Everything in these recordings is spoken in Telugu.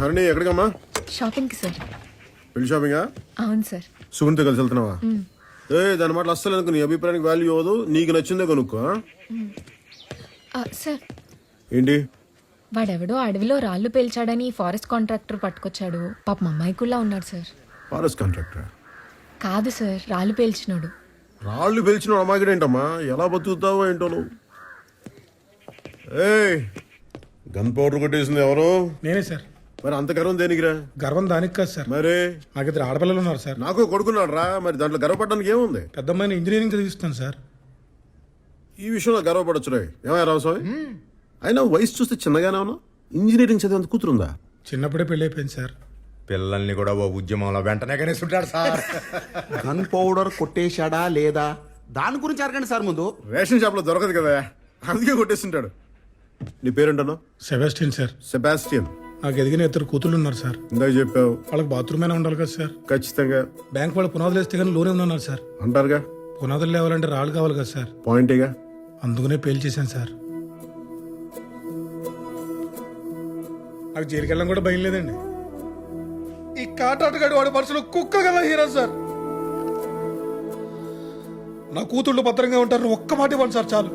హరిణి ఎక్కడికమ్మా? షాపింగ్కి సార్. పెళ్ళి షాపింగా? అవును సార్. సుగుణితో కలిసి వెళ్తున్నావా? ఏ దాని మాటలు అస్సలు ఎందుకు నీ అభిప్రాయానికి వాల్యూ అవ్వదు నీకు నచ్చిందే కొనుక్కో సార్. ఏంటి? వాడెవడో అడవిలో రాళ్ళు పేల్చాడని ఫారెస్ట్ కాంట్రాక్టర్ పట్టుకొచ్చాడు. పాప అమ్మాయికుల్లా ఉన్నాడు సార్. ఫారెస్ట్ కాంట్రాక్టర్ కాదు సార్ రాళ్ళు పేల్చినాడు. రాళ్ళు పిలిచిన అమ్మాయికి ఏంటమ్మా? ఎలా బతుకుతావో ఏంటో నువ్వు? ఏయ్ గన్ పౌడర్ కొట్టేసింది ఎవరు? నేనే సార్. మరి అంత గర్వం దేనికిరా? గర్వం దానికి కాదు సార్. మరి? నాకు ఇద్దరు ఆడపిల్లలు ఉన్నారు సార్. నాకు కొడుకున్నాడు రా మరి దాంట్లో గర్వపడడానికి ఏముంది? పెద్ద అమ్మాయిని ఇంజనీరింగ్ చదివిస్తాను సార్. ఈ విషయంలో గర్వపడచ్చు రే. ఏమయ్య రామస్వామి అయినా వయసు చూస్తే చిన్నగానే ఉన్నా ఇంజనీరింగ్ చదివేంత కూతురుందా? చిన్నప్పుడే పెళ్ళి అయిపోయింది సార్. పిల్లల్ని కూడా ఓ ఉద్యమంలో వెంటనే కనేస్తుంటాడు సార్. గన్ పౌడర్ కొట్టేశాడా లేదా? దాని గురించి అడగండి సార్ ముందు. రేషన్ షాప్లో దొరకదు కదా. అందుకే కొట్టేస్తుంటాడు. నీ పేరేంటను సెబాస్టిన్ సార్. సెబాస్టియన్. నాకు ఎదిగిన ఇద్దరు కూతుళ్ళు ఉన్నారు సార్. ఇందాక చెప్పావు. వాళ్ళకి బాత్రూమ్ అయినా ఉండాలి కదా సార్. ఖచ్చితంగా. బ్యాంక్ వాళ్ళు పునాదులు వేస్తే కానీ లోనే ఉన్నారు సార్. అంటారుగా పునాదులు లేవాలంటే రాళ్ళు కావాలి కదా సార్. పాయింటేగా అందుకనే పేల్ చేశాను సార్. నాకు జైలుకి వెళ్ళడం కూడా భయం లేదండి. ఈ కాటాటగాడు వాడి మనసులో కుక్క కదా హీరో సార్. నా కూతుళ్ళు భద్రంగా ఉంటారు ఒక్క మాట ఇవ్వండి సార్ చాలు.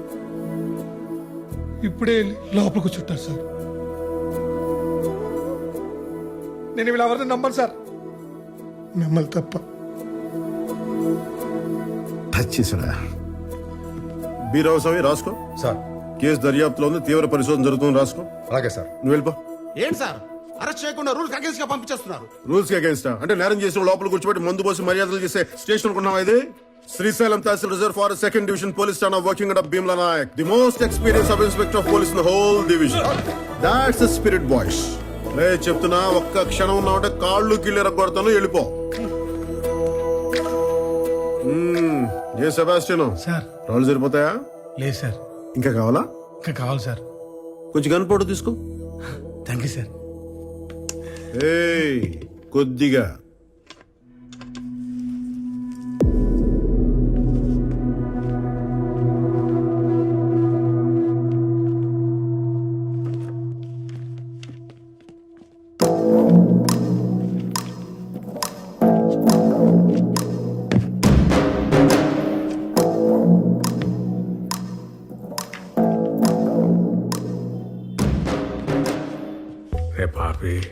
ఇప్పుడే లోపలికి చుట్టారు సార్. నేను వీళ్ళు ఎవరిని నమ్మను సార్. మిమ్మల్ని తప్ప. టచ్ చేసాడా బి రామస్వామి రాసుకో. సార్. కేసు దర్యాప్తులో ఉంది తీవ్ర పరిశోధన జరుగుతుంది రాసుకో. అలాగే సార్. నువ్వు వెళ్ళిపో. ఏంటి సార్? అరెస్ట్ చేయకుండా రూల్స్ అగేన్స్గా పంపించేస్తున్నారు. రూల్స్కి అగేన్స్ట్ అంటే నేరం చేసిన లోపల కూర్చోబెట్టి మందు పోసి మర్యాదలు చేసే స్టేషన్ అనుకున్నావా ఇది? Srisailam tehsil reserve forest second division police station working at Bheemla Nayak. The most experience sub inspector of police in whole division. That's spirit boys లే చెప్తున్నా ఒక్క క్షణం ఉన్నావంటే కాళ్ళు కిళ్ళెర కొడతాను వెళ్ళిపో. మ్మ్. ఏ సెబాస్టియన్? సార్. రాళ్ళు సరిపోతాయా? లేదు సార్. ఇంకా కావాలా? ఇంకా కావాలి సార్. కొంచెం కనపడు తీసుకో. Thank you sir. ఏయ్ కొద్దిగా. రే పాపి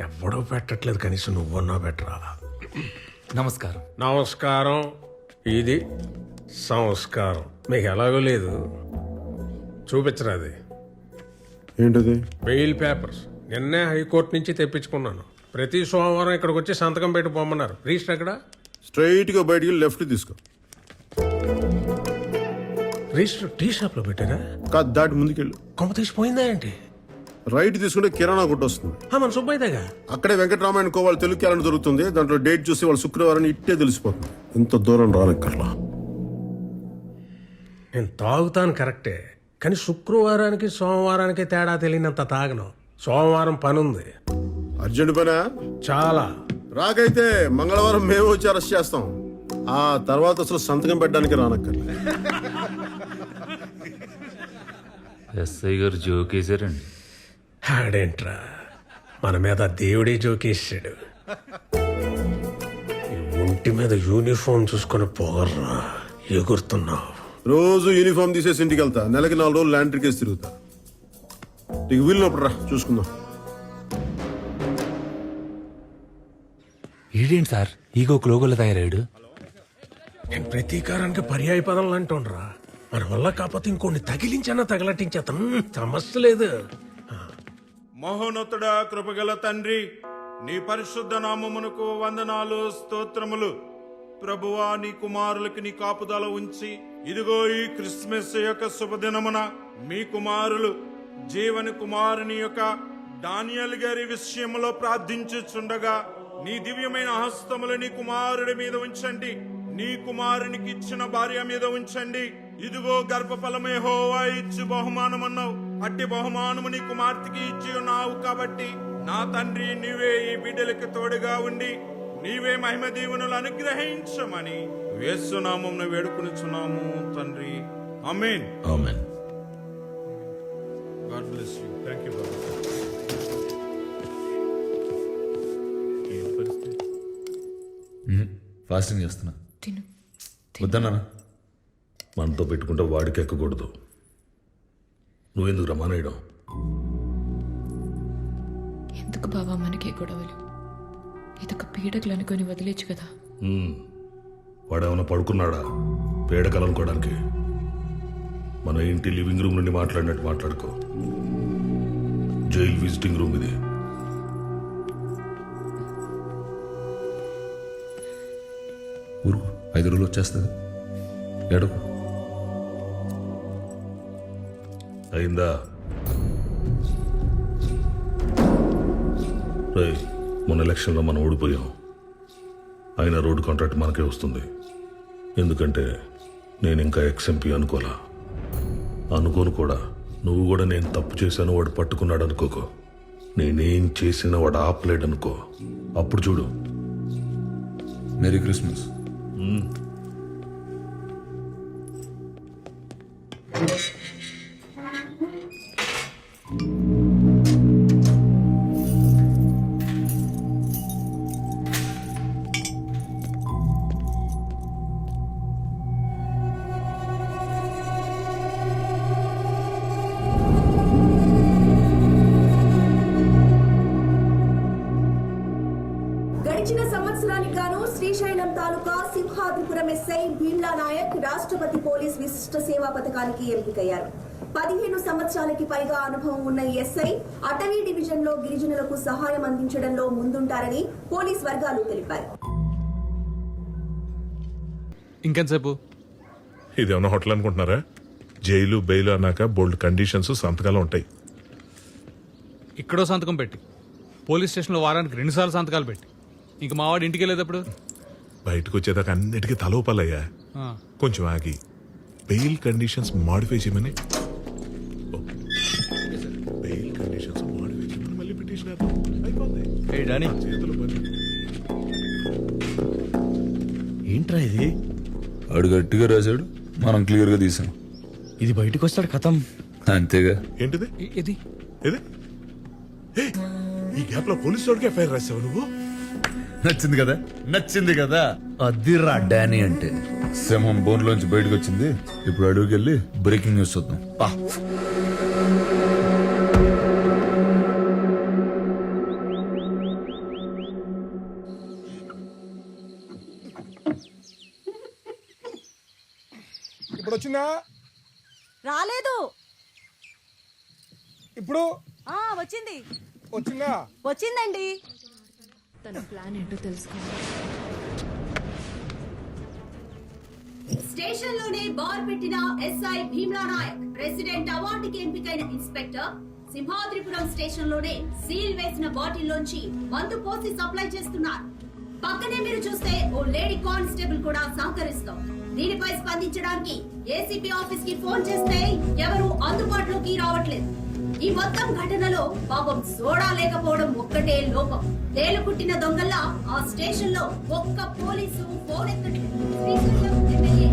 ఎవ్వడో పెట్టట్లేదు కనీసం నువ్వన్నా పెట్టరా నమస్కారం. నమస్కారం. ఇది సంస్కారం. మీకు ఎలాగో లేదు. చూపించరా అది? ఏంటది? Bail papers. నిన్నే హైకోర్టు నుంచి తెప్పించుకున్నాను. ప్రతి సోమవారం ఇక్కడికి వచ్చి సంతకం పెట్టి పొమ్మన్నారు. రిజిస్టర్ ఎక్కడ? స్ట్రైట్గా బయటికి లెఫ్ట్ తీసుకో. రిజిస్టర్ టీ షాప్లో పెట్టారా? కాదు దాటి ముందుకెళ్ళు. కొమ్మ తీసిపోయిందా ఏంటి? రైట్ తీసుకుంటే కిరాణా కొట్టు వస్తుంది. ఆ, మన సుబ్బయ్యదేగా? అక్కడే వెంకటరామాయణ కోవాలి తెలుగు క్యాలెండర్ దొరుకుతుంది దాంట్లో డేట్ చూసి వాళ్ళు శుక్రవారం ఇట్టే తెలిసిపోతుంది. ఇంత దూరం రానక్కర్లా నేను తాగుతాను కరెక్టే కానీ శుక్రవారానికి సోమవారానికి తేడా తెలియనంత తాగను. సోమవారం పనుంది. అర్జెంట్ పనా? చాలా. రాకైతే మంగళవారం మేము వచ్చి అరెస్ట్ చేస్తాం. ఆ తర్వాత అసలు సంతకం పెట్టడానికి రానక్కర్లా ఎస్ఐ గారు జోకేశారండి ఆడేంట్రా? మన మీద దేవుడే జోకేసాడు ఈ ఒంటి మీద యూనిఫామ్ చూసుకొని పోగర్రా ఎగురుతున్నావు. రోజు యూనిఫామ్ తీసేసి ఇంటికి వెళ్తా. నెలకి నాలుగు రోజులు ల్యాండ్రీ కేసు తిరుగుతా. నీకు వీలునప్పుడు రా చూసుకుందాం. ఈడేంటి సార్? ఈగో క్లోగోలో తయారాడు నేను ప్రతీకారానికి పర్యాయ పదాలు అంటుండ్రా. మన వల్ల కాకపోతే ఇంకొన్ని తగిలించన్నా తగలటించేతాం సమస్య లేదు. మహోన్నతుడా కృపగల తండ్రి నీ పరిశుద్ధ నామమునకు వందనాలు స్తోత్రములు. ప్రభువా నీ కుమారులకి నీ కాపుదల ఉంచి ఇదిగో ఈ క్రిస్మస్ యొక్క శుభదినమున మీ కుమారులు జీవని కుమారుని యొక్క డానియల్ గారి విషయంలో ప్రార్థించుచుండగా నీ దివ్యమైన హస్తములు నీ కుమారుడి మీద ఉంచండి. నీ కుమారునికి ఇచ్చిన భార్య మీద ఉంచండి. ఇదిగో గర్భఫలమే హోవా ఇచ్చి బహుమానమన్నావు. అట్టి బహుమానము నీ కుమార్తెకి ఇచ్చి ఉన్నావు కాబట్టి నా తండ్రి నీవే ఈ బిడ్డలకు తోడుగా ఉండి నీవే మహిమ దీవునులు అనుగ్రహించమని వేస్తున్నామం వేడుకునిచున్నాము తండ్రి. అమీన్ Amin God bless you. Thank you fasting చేస్తున్నా. వద్దన్నా మనతో పెట్టుకుంటే వాడికి ఎక్కకూడదు. నువ్వెందుకు రమానేయడం ఎందుకు బావా మనకే గొడవలు? ఇదొక పీడకలు అనుకొని వదిలేచ్చు కదా. వాడేమైనా పడుకున్నాడా? పేడకలు అనుకోవడానికి. మన ఇంటి లివింగ్ రూమ్ నుండి మాట్లాడినట్టు మాట్లాడుకో. జైల్ విజిటింగ్ రూమ్ ఇది. ఊరుకు ఐదు రోజులు వచ్చేస్తుంది. ఏడకు అయిందా? రేయ్ మొన్న ఎలక్షన్లో మనం ఓడిపోయాం. అయినా రోడ్డు కాంట్రాక్ట్ మనకే వస్తుంది. ఎందుకంటే నేను ఇంకా ఎక్స్ఎంపీ అనుకోలా. అనుకోను కూడా. నువ్వు కూడా నేను తప్పు చేశాను వాడు పట్టుకున్నాడు అనుకోకో. నేనేం చేసినా వాడు ఆపలేడు అనుకో అప్పుడు చూడు. మెరీ క్రిస్మస్ గడిచిన సంవత్సరానికి గాను శ్రీశైలం తాలూకా సింహాద్రిపురం ఎస్ఐ భీమ్లా నాయక్ రాష్ట్రపతి పోలీస్ విశిష్ట సేవా పథకానికి ఎంపికయ్యారు. పదిహేను సంవత్సరాలకి పైగా అనుభవం ఉన్న ఎస్ఐ అటవీ డివిజన్లో గిరిజనులకు సహాయం అందించడంలో ముందుంటారని పోలీస్ వర్గాలు తెలిపారు ఇంకెంతసేపు? ఇదేమన్నా హోటల్ అనుకుంటున్నారా? జైలు బెయిల్ అన్నాక బోల్డ్ కండిషన్స్ సంతకాలు ఉంటాయి. ఇక్కడో సంతకం పెట్టి పోలీస్ స్టేషన్లో వారానికి రెండుసార్లు సంతకాలు పెట్టి. ఇంక మావాడు ఇంటికి వెళ్ళేటప్పుడు? బయటకు వచ్చేదాకా అన్నిటికీ తలోపాలయ్యా. ఆ, కొంచెం ఆగి బెయిల్ కండిషన్స్ మాడిఫై చేయమని. డానీ. ఏంట్రా ఇది? ఆడు గట్టిగా రాశాడు. మనం క్లియర్గా తీసాం ఇది బయటకు వస్తాడు కథం. అంతేగా. ఏంటిది? ఇది ఏది? ఏ, ఈ గ్యాప్లో పోలీసు వాడికి ఎఫ్ఐఆర్ రాసావు నువ్వు? నచ్చింది కదా? నచ్చింది కదా? అదిరా డానీ అంటే. సింహం బోన్లోంచి బయటకు వచ్చింది ఇప్పుడు అడుగుకి వెళ్ళి బ్రేకింగ్ న్యూస్ చూద్దాం. పా. ఇప్పుడు వచ్చిందా రాలేదు. ఇప్పుడు? వచ్చింది. వచ్చిందా? వచ్చిందండి. తన ప్లాన్ ఏంటో తెలుసుకోవాలి. స్టేషన్లోనే బార్ పెట్టిన ఎస్ఐ భీమ్లా నాయక్ ప్రెసిడెంట్ అవార్డుకి ఎంపికైన ఇన్స్పెక్టర్ సింహాద్రిపురం స్టేషన్లోనే సీల్ వేసిన బాటిల్ లోంచి మందు పోసి సప్లై చేస్తున్నారు. పక్కనే మీరు చూస్తే ఓ లేడీ కానిస్టేబుల్ కూడా సహకరిస్తాం దీనిపై స్పందించడానికి ఏసీపీ ఆఫీస్కి ఫోన్ చేస్తే ఎవరు అందుబాటులోకి రావట్లేదు. ఈ మొత్తం ఘటనలో పాపం సోడా లేకపోవడం ఒక్కటే లోపం. తేలుకుట్టిన దొంగల్లా ఆ స్టేషన్లో ఒక్క పోలీసు ఫోన్ ఎత్తట్లేదు శ్రీశైలం ఎమ్మెల్యే.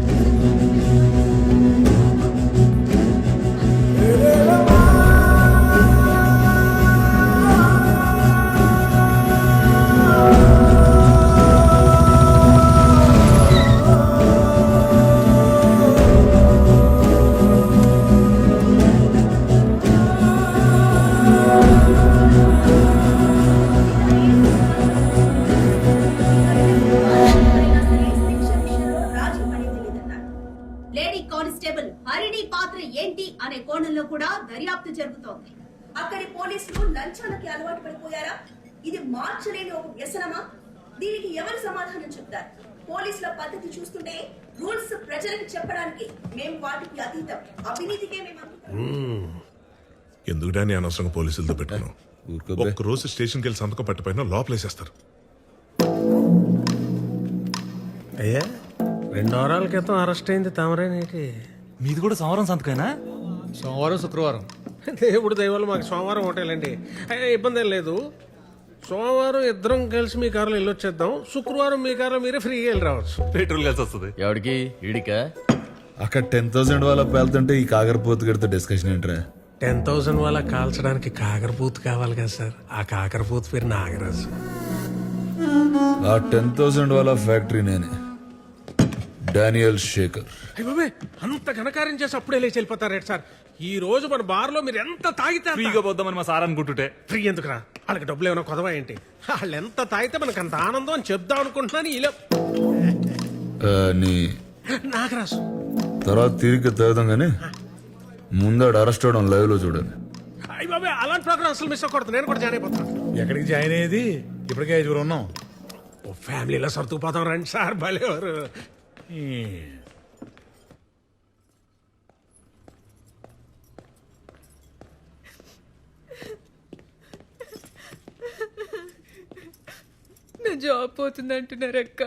అక్కడి పోలీసులు లంచాలకి అలవాటు పడిపోయారా? ఇది మార్చలేని ఒక వ్యసనమా? దీనికి ఎవరు సమాధానం చెప్తారు? పోలీసుల పద్ధతి చూస్తుంటే రూల్స్ ప్రజలకు చెప్పడానికి మేము వాటికి అతీతం. అవినీతికే మేము. ఎందుకు డానీ అనవసరంగా పోలీసులతో. ఒక్క రోజు స్టేషన్కి వెళ్ళి సంతకం పెట్టపోయినా లోపలేసేస్తారు. అయ్యా రెండు వారాల క్రితం అరెస్ట్ అయింది తమరేనేటి? మీది కూడా సంవరం సంతకైనా సోమవారం శుక్రవారం. దేవుడు దయవల్ల మాకు సోమవారం హోటలండి ఇబ్బంది ఏం లేదు. సోమవారం ఇద్దరం కలిసి మీ కారులో వెళ్ళొచ్చేద్దాం శుక్రవారం మీ కారులో మీరే ఫ్రీగా వెళ్ళి రావచ్చు. పెట్రోల్ కలిసి వస్తుంది. ఎవడికి? ఇడికా అక్కడ టెన్ థౌసండ్ వాళ్ళ పేలుతుంటే ఈ కాకరపోతు గడితో డిస్కషన్ ఏంట్రా? టెన్ థౌసండ్ వాళ్ళ కాల్చడానికి కాకరపూత్ కావాలి కదా సార్. ఆ కాకరపూత్ పేరు నాగరాజు. ఆ టెన్ థౌసండ్ వాళ్ళ ఫ్యాక్టరీ నేనే. డానియల్ శేఖర్. అయ్యబాబే అంత ఘనకార్యం చేసి అప్పుడే లేచి వెళ్ళిపోతారేట సార్. ఈ రోజు మన బార్లో మీరు ఎంత తాగితే ఫ్రీగా పోద్దామని మా సార్ అనుకుంటుంటే. ఫ్రీ ఎందుకురా? వాళ్ళకి డబ్బులు ఏమైనా కొదవా ఏంటి? వాళ్ళు ఎంత తాగితే మనకు అంత ఆనందం అని చెప్దాం అనుకుంటున్నాను ఇలా నీ నాకు రాసు తర్వాత తిరిగి తాగుదాం కానీ ముందాడు అరెస్ట్ అవడం లైవ్లో చూడండి. అయ్య బాబాయ్ అలాంటి ప్రోగ్రామ్ అసలు మిస్ అవ్వకూడదు. నేను కూడా జాయిన్ అయిపోతాను. ఎక్కడికి జాయిన్ అయ్యేది? ఇప్పటికే ఐదుగురు ఉన్నాం. ఓ ఫ్యామిలీలో సర్దుకుపోతాం రండి సార్ భలేవారు నా జాబ్ పోతుంది అంటున్నారు అక్క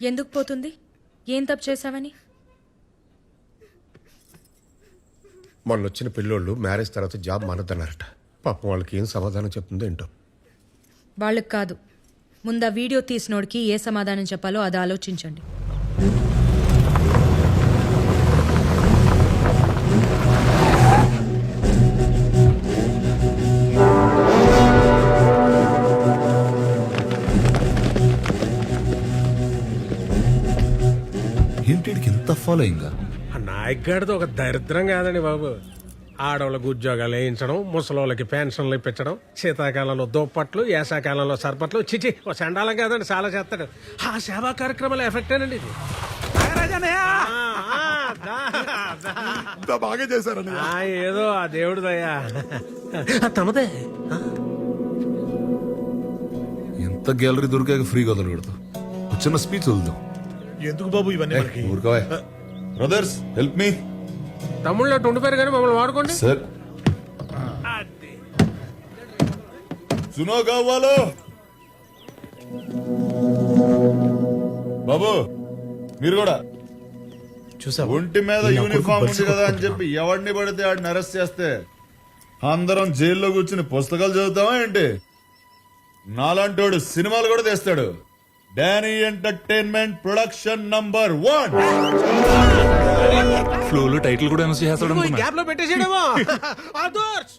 ఎందుకు పోతుంది? ఏం తప్పు చేశావని? మొన్న వచ్చిన పిల్లోళ్ళు మ్యారేజ్ తర్వాత జాబ్ మానద్దన్నారట. పాపం వాళ్ళకి ఏం సమాధానం చెప్తుందో ఏంటో. వాళ్ళకి కాదు. ముందు ఆ వీడియో తీసినోడికి ఏ సమాధానం చెప్పాలో అది ఆలోచించండి. ఏంటికి ఇంత ఫాలోయింగ్? ఆ నాయక్ గారిది ఒక దరిద్రం కాదండి బాబు. ఆడవాళ్ళకి ఉద్యోగాలు వేయించడం ముసలోళ్ళకి పెన్షన్లు ఇప్పించడం శీతాకాలంలో దుప్పట్లు వేసాకాలంలో సర్పట్లు. చిచి ఓ చండాలం కాదండి చాలా చేస్తాడు. ఆ సేవా కార్యక్రమాల ఎఫెక్టేనండి ఇది. బాగా చేశారని ఆ, ఏదో ఆ దేవుడు దయ్యా ఆ, తమదే. ఎంత గ్యాలరీ దొరికాక ఫ్రీగా వదలకూడదు ఒక చిన్న స్పీచ్ వదులుదాం. ఎందుకు బాబు ఇవన్నీ మనకి? ఊరుకోవే. బ్రదర్స్ హెల్ప్ మీ తమ్ముళ్ళు అట్టు ఉండిపోయారు కానీ మమ్మల్ని వాడుకోండి. సార్ సునో కావాలో బాబు మీరు కూడా. చూసా ఒంటి మీద యూనిఫామ్ ఉంది కదా అని చెప్పి ఎవడిని పడితే ఆడిని అరెస్ట్ చేస్తే అందరం జైల్లో కూర్చుని పుస్తకాలు చదువుతామా ఏంటి? నాలాంటోడు సినిమాలు కూడా తీస్తాడు. Danny entertainment production number one flow title కూడా అనౌన్స్ చేస్తాడు గ్యాప్లో పెట్టేసేయడమో. అదోర్స్